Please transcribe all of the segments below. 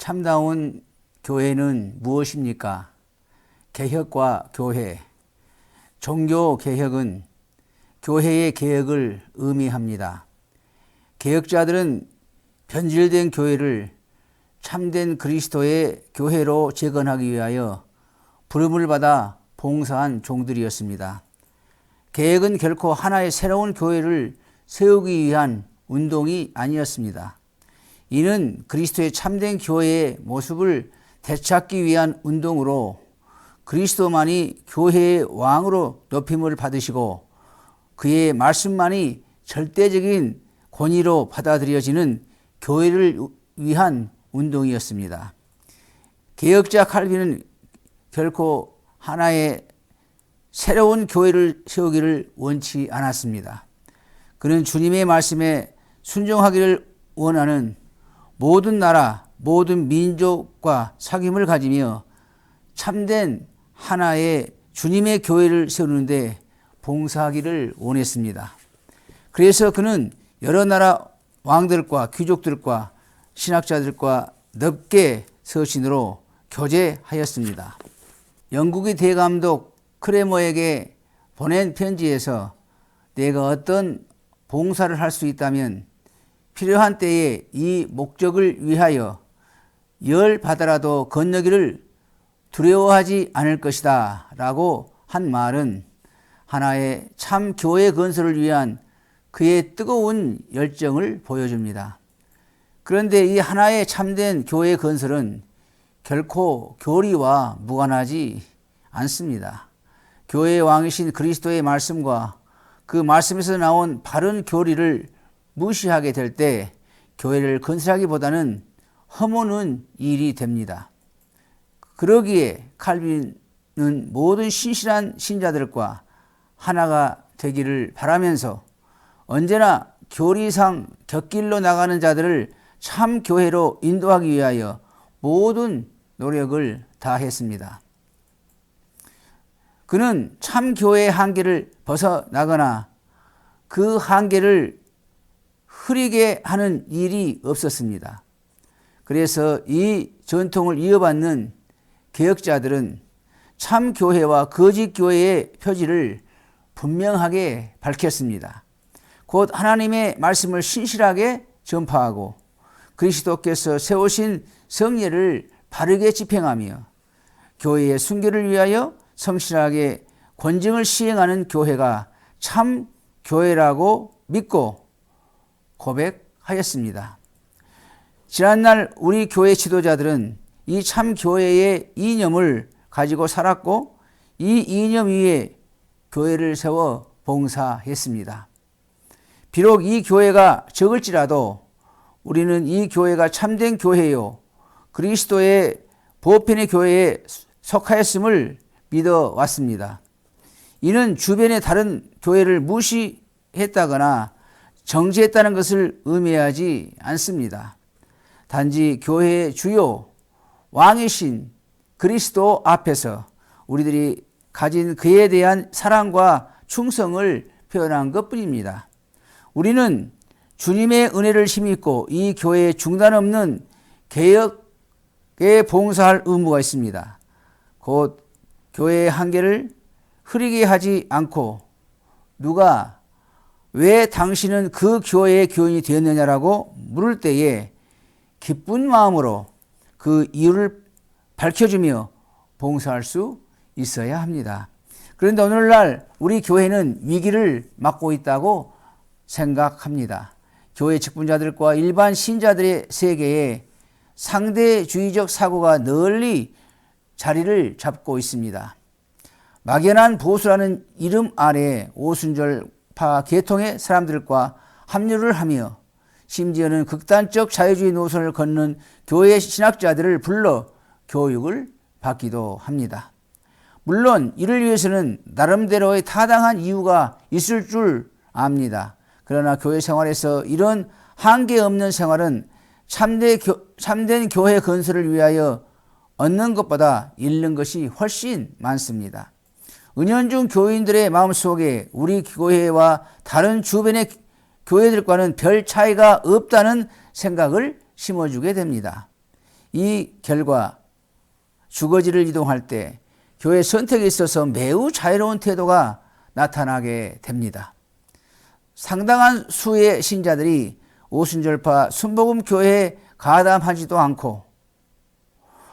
참다운 교회는 무엇입니까? 개혁과 교회. 종교 개혁은 교회의 개혁을 의미합니다. 개혁자들은 변질된 교회를 참된 그리스도의 교회로 재건하기 위하여 부름을 받아 봉사한 종들이었습니다. 개혁은 결코 하나의 새로운 교회를 세우기 위한 운동이 아니었습니다. 이는 그리스도의 참된 교회의 모습을 되찾기 위한 운동으로 그리스도만이 교회의 왕으로 높임을 받으시고 그의 말씀만이 절대적인 권위로 받아들여지는 교회를 위한 운동이었습니다. 개혁자 칼빈은 결코 하나의 새로운 교회를 세우기를 원치 않았습니다. 그는 주님의 말씀에 순종하기를 원하는 모든 나라, 모든 민족과 사귐을 가지며 참된 하나의 주님의 교회를 세우는데 봉사하기를 원했습니다. 그래서 그는 여러 나라 왕들과 귀족들과 신학자들과 넓게 서신으로 교제하였습니다. 영국의 대감독 크레머에게 보낸 편지에서 내가 어떤 봉사를 할 수 있다면 필요한 때에 이 목적을 위하여 열 바다라도 건너기를 두려워하지 않을 것이다 라고 한 말은 하나의 참 교회 건설을 위한 그의 뜨거운 열정을 보여줍니다. 그런데 이 하나의 참된 교회 건설은 결코 교리와 무관하지 않습니다. 교회의 왕이신 그리스도의 말씀과 그 말씀에서 나온 바른 교리를 무시하게 될 때 교회를 건설하기보다는 허무는 일이 됩니다. 그러기에 칼빈은 모든 신실한 신자들과 하나가 되기를 바라면서 언제나 교리상 곁길로 나가는 자들을 참 교회로 인도하기 위하여 모든 노력을 다했습니다. 그는 참 교회의 한계를 벗어나거나 그 한계를 흐리게 하는 일이 없었습니다. 그래서 이 전통을 이어받는 개혁자들은 참 교회와 거짓 교회의 표지를 분명하게 밝혔습니다. 곧 하나님의 말씀을 신실하게 전파하고 그리스도께서 세우신 성례를 바르게 집행하며 교회의 순결을 위하여 성실하게 권증을 시행하는 교회가 참 교회라고 믿고 고백하였습니다. 지난날 우리 교회 지도자들은 이 참 교회의 이념을 가지고 살았고 이 이념 위에 교회를 세워 봉사했습니다. 비록 이 교회가 적을지라도 우리는 이 교회가 참된 교회요 그리스도의 보편의 교회에 속하였음을 믿어 왔습니다. 이는 주변의 다른 교회를 무시했다거나 정지했다는 것을 의미하지 않습니다. 단지 교회의 주요 왕이신 그리스도 앞에서 우리들이 가진 그에 대한 사랑과 충성을 표현한 것 뿐입니다. 우리는 주님의 은혜를 힘입고 이 교회에 중단 없는 개혁에 봉사할 의무가 있습니다. 곧 교회의 한계를 흐리게 하지 않고 누가 왜 당신은 그 교회의 교인이 되었느냐라고 물을 때에 기쁜 마음으로 그 이유를 밝혀주며 봉사할 수 있어야 합니다. 그런데 오늘날 우리 교회는 위기를 맞고 있다고 생각합니다. 교회 직분자들과 일반 신자들의 세계에 상대주의적 사고가 널리 자리를 잡고 있습니다. 막연한 보수라는 이름 아래 오순절 파 계통의 사람들과 합류를 하며 심지어는 극단적 자유주의 노선을 걷는 교회 신학자들을 불러 교육을 받기도 합니다. 물론 이를 위해서는 나름대로의 타당한 이유가 있을 줄 압니다. 그러나 교회 생활에서 이런 한계 없는 생활은 참된, 교회 건설을 위하여 얻는 것보다 잃는 것이 훨씬 많습니다. 은연중 교인들의 마음속에 우리 교회와 다른 주변의 교회들과는 별 차이가 없다는 생각을 심어주게 됩니다. 이 결과 주거지를 이동할 때 교회 선택에 있어서 매우 자유로운 태도가 나타나게 됩니다. 상당한 수의 신자들이 오순절파 순복음 교회에 가담하지도 않고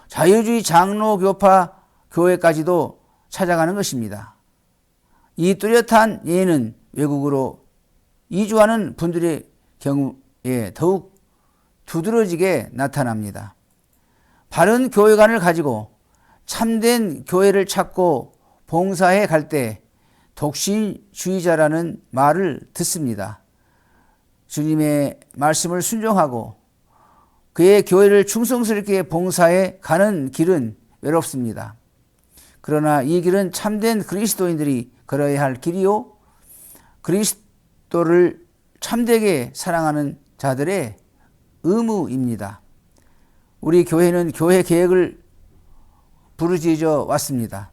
자유주의 장로교파 교회까지도 찾아가는 것입니다. 이 뚜렷한 예는 외국으로 이주하는 분들의 경우에 더욱 두드러지게 나타납니다. 바른 교회관을 가지고 참된 교회를 찾고 봉사해 갈 때 독신주의자라는 말을 듣습니다. 주님의 말씀을 순종하고 그의 교회를 충성스럽게 봉사해 가는 길은 외롭습니다. 그러나 이 길은 참된 그리스도인들이 걸어야 할 길이요. 그리스도를 참되게 사랑하는 자들의 의무입니다. 우리 교회는 교회 계획을 부르짖어 왔습니다.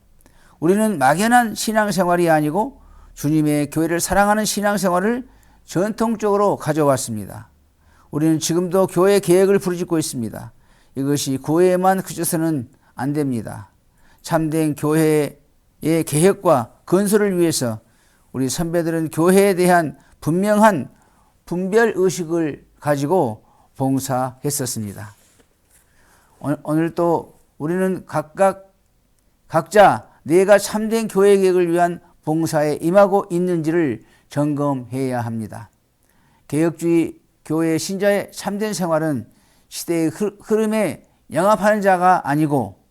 우리는 막연한 신앙생활이 아니고 주님의 교회를 사랑하는 신앙생활을 전통적으로 가져왔습니다. 우리는 지금도 교회 계획을 부르짖고 있습니다. 이것이 교회에만 그쳐서는 안 됩니다. 참된 교회의 계획과 건설을 위해서 우리 선배들은 교회에 대한 분명한 분별 의식을 가지고 봉사했었습니다. 오늘 또 우리는 각각 각자 내가 참된 교회 계획을 위한 봉사에 임하고 있는지를 점검해야 합니다. 개혁주의 교회 신자의 참된 생활은 시대의 흐름에 영합하는 자가 아니고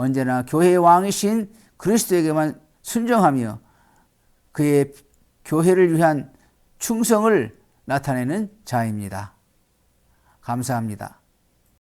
언제나 교회의 왕이신 그리스도에게만 순종하며 그의 교회를 위한 충성을 나타내는 자입니다. 감사합니다.